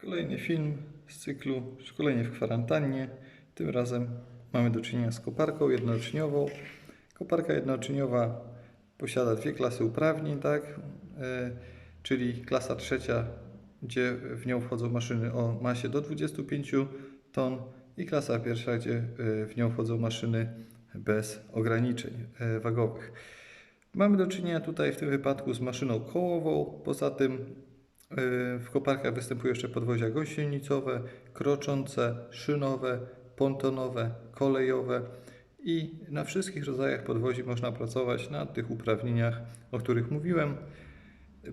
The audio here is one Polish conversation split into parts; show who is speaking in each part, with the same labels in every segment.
Speaker 1: Kolejny film z cyklu Szkolenie w kwarantannie. Tym razem mamy do czynienia z koparką jednonaczyniową. Koparka jednonaczyniowa posiada dwie klasy uprawnień, tak? E, czyli klasa trzecia, gdzie w nią wchodzą maszyny o masie do 25 ton i klasa pierwsza, gdzie e, w nią wchodzą maszyny bez ograniczeń e, wagowych. Mamy do czynienia tutaj w tym wypadku z maszyną kołową. Poza tym w koparkach występują jeszcze podwozia gąsienicowe, kroczące, szynowe, pontonowe, kolejowe i na wszystkich rodzajach podwozi można pracować na tych uprawnieniach, o których mówiłem,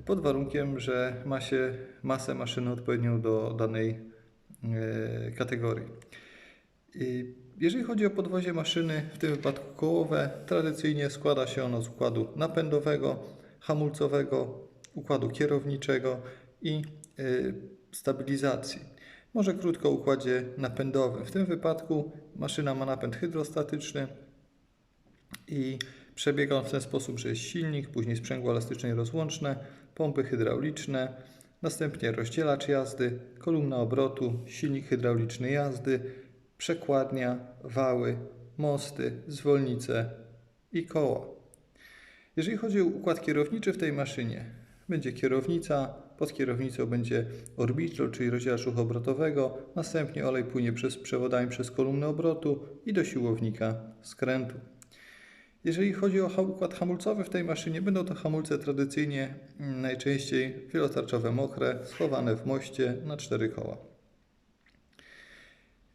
Speaker 1: pod warunkiem, że ma się masę maszyny odpowiednią do danej yy, kategorii. I Jeżeli chodzi o podwozie maszyny, w tym wypadku kołowe, tradycyjnie składa się ono z układu napędowego, hamulcowego, układu kierowniczego i y, stabilizacji. Może krótko o układzie napędowym. W tym wypadku maszyna ma napęd hydrostatyczny i przebiega on w ten sposób, że jest silnik, później sprzęgło elastyczne i rozłączne, pompy hydrauliczne, następnie rozdzielacz jazdy, kolumna obrotu, silnik hydrauliczny jazdy, przekładnia, wały, mosty, zwolnice i koła. Jeżeli chodzi o układ kierowniczy w tej maszynie, będzie kierownica, pod kierownicą będzie orbitrol, czyli rozdzielacz ruchu obrotowego, następnie olej płynie przez przewodami przez kolumnę obrotu i do siłownika skrętu. Jeżeli chodzi o układ hamulcowy w tej maszynie, będą to hamulce tradycyjnie mm, najczęściej wielotarczowe mokre, schowane w moście na cztery koła.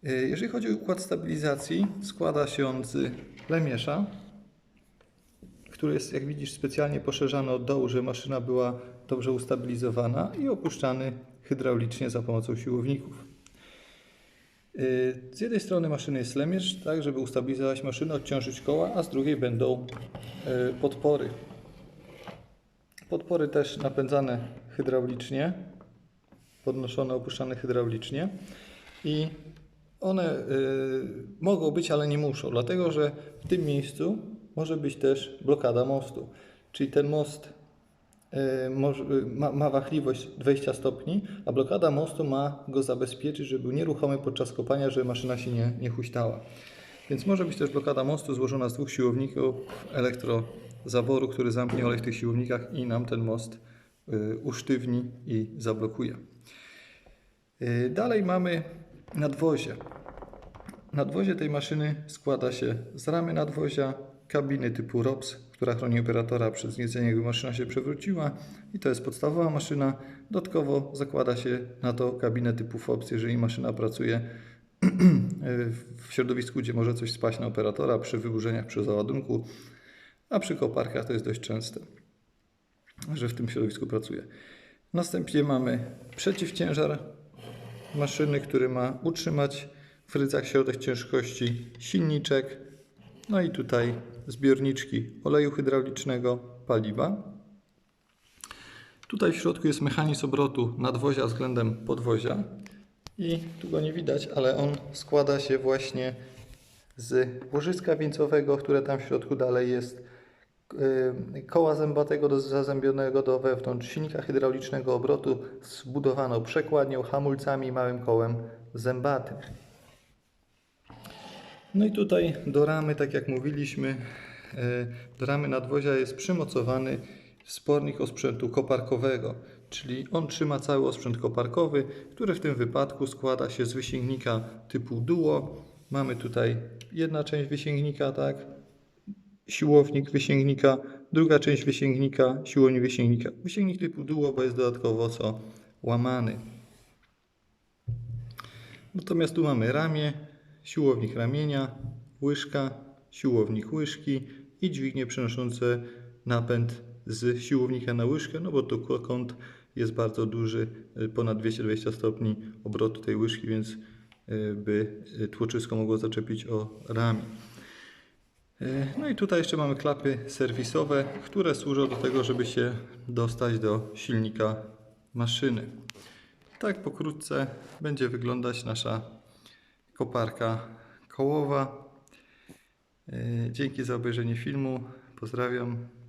Speaker 1: E, Jeżeli chodzi o układ stabilizacji, składa się on z lemiesza, który jest, jak widzisz, specjalnie poszerzany od dołu, żeby maszyna była dobrze ustabilizowana i opuszczany hydraulicznie za pomocą siłowników. E, Z jednej strony maszyny jest lemiesz, tak, żeby ustabilizować maszynę, odciążyć koła, a z drugiej będą e, podpory. Podpory też napędzane hydraulicznie, podnoszone, opuszczane hydraulicznie i one y, mogą być, ale nie muszą, dlatego że w tym miejscu może być też blokada mostu. Czyli ten most y, y, ma, ma wahliwość 20 stopni, a blokada mostu ma go zabezpieczyć, żeby był nieruchomy podczas kopania, żeby maszyna się nie, nie huśtała. Więc może być też blokada mostu złożona z dwóch siłowników elektrozaworu, który zamknie olej w tych siłownikach i nam ten most y, usztywni i zablokuje. Dalej mamy nadwozie. Nadwozie tej maszyny składa się z ramy nadwozia, kabiny typu ROPS, która chroni operatora przed znieceniem, gdy maszyna się przewróciła i to jest podstawowa maszyna. Dodatkowo zakłada się na to kabinę typu FOPS, jeżeli maszyna pracuje w środowisku, gdzie może coś spaść na operatora przy wyburzeniach, przy załadunku, a przy koparkach to jest dość częste, że w tym środowisku pracuje. Następnie mamy przeciwciężar maszyny, który ma utrzymać w rydzach środek ciężkości silniczek, no i tutaj zbiorniczki oleju hydraulicznego, paliwa. Tutaj w środku jest mechanizm obrotu nadwozia względem podwozia i tu go nie widać, ale on składa się właśnie z łożyska wieńcowego, które tam w środku dalej jest, yy, koła zębatego do, zazębionego do wewnątrz, silnika hydraulicznego obrotu zbudowaną przekładnią, hamulcami i małym kołem zębatym. No i tutaj do ramy, tak jak mówiliśmy, yy, do ramy nadwozia jest przymocowany wspornik osprzętu koparkowego, czyli on trzyma cały osprzęt koparkowy, który w tym wypadku składa się z wysięgnika typu duo. Mamy tutaj jedna część wysięgnika, tak, siłownik wysięgnika, druga część wysięgnika, siłownik wysięgnika. Wysięgnik typu duo, bo jest dodatkowo co łamany. Natomiast tu mamy ramię, siłownik ramienia, łyżka, siłownik łyżki i dźwignie przenoszące napęd z siłownika na łyżkę, no bo tu kąt jest bardzo duży, y, ponad 220 stopni obrotu tej łyżki, więc y, by y, tłoczysko mogło zaczepić o ramię. No i tutaj jeszcze mamy klapy serwisowe, które służą do tego, żeby się dostać do silnika maszyny. Tak pokrótce będzie wyglądać nasza koparka kołowa. Y, Dzięki za obejrzenie filmu. Pozdrawiam.